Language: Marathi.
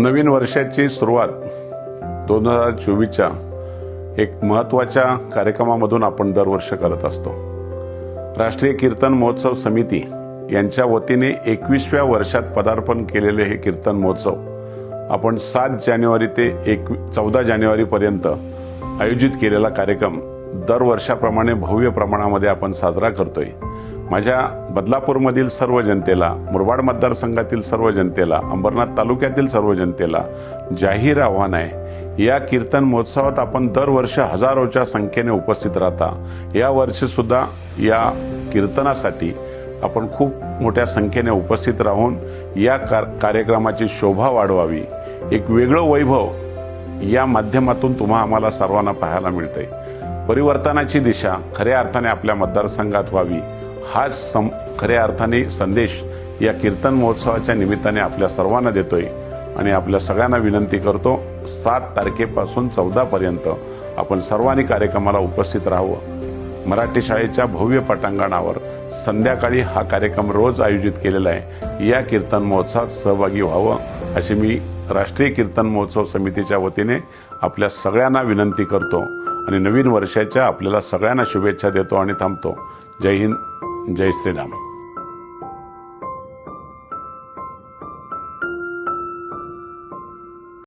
नवीन वर्षाची सुरुवात दोन हजार चोवीसच्या एक महत्त्वाच्या कार्यक्रमामधून आपण दरवर्ष करत असतो. राष्ट्रीय कीर्तन महोत्सव समिती यांच्या वतीने एकवीसव्या वर्षात पदार्पण केलेले हे कीर्तन महोत्सव आपण सात जानेवारी ते एक चौदा जानेवारीपर्यंत आयोजित केलेला कार्यक्रम दरवर्षाप्रमाणे भव्य प्रमाणामध्ये आपण साजरा करतोय. माझ्या बदलापूरमधील सर्व जनतेला मुरबाड मतदारसंघातील सर्व जनतेला अंबरनाथ तालुक्यातील सर्व जनतेला जाहीर आव्हान आहे. या कीर्तन महोत्सवात आपण दरवर्ष हजारोच्या संख्येने उपस्थित राहता. या वर्षीसुद्धा या कीर्तनासाठी आपण खूप मोठ्या संख्येने उपस्थित राहून या कार- कार्यक्रमाची शोभा वाढवावी. एक वेगळं वैभव या माध्यमातून तुम्हा आम्हाला सर्वांना पाहायला मिळते परिवर्तनाची दिशा खऱ्या अर्थाने आपल्या मतदारसंघात व्हावी. हाच सम खऱ्या अर्थाने संदेश या कीर्तन महोत्सवाच्या निमित्ताने आपल्या सर्वांना देतोय. आणि आपल्या सगळ्यांना विनंती करतो सात तारखेपासून चौदापर्यंत आपण सर्वांनी कार्यक्रमाला उपस्थित राहावं. मराठी शाळेच्या भव्य पटांगणावर संध्याकाळी हा कार्यक्रम रोज आयोजित केलेला आहे. या कीर्तन महोत्सवात सहभागी व्हावं अशी मी राष्ट्रीय कीर्तन महोत्सव समितीच्या वतीने आपल्या सगळ्यांना विनंती करतो. आणि नवीन वर्षाच्या आपल्याला सगळ्यांना शुभेच्छा देतो आणि थांबतो. जय हिंद जय श्रीराम.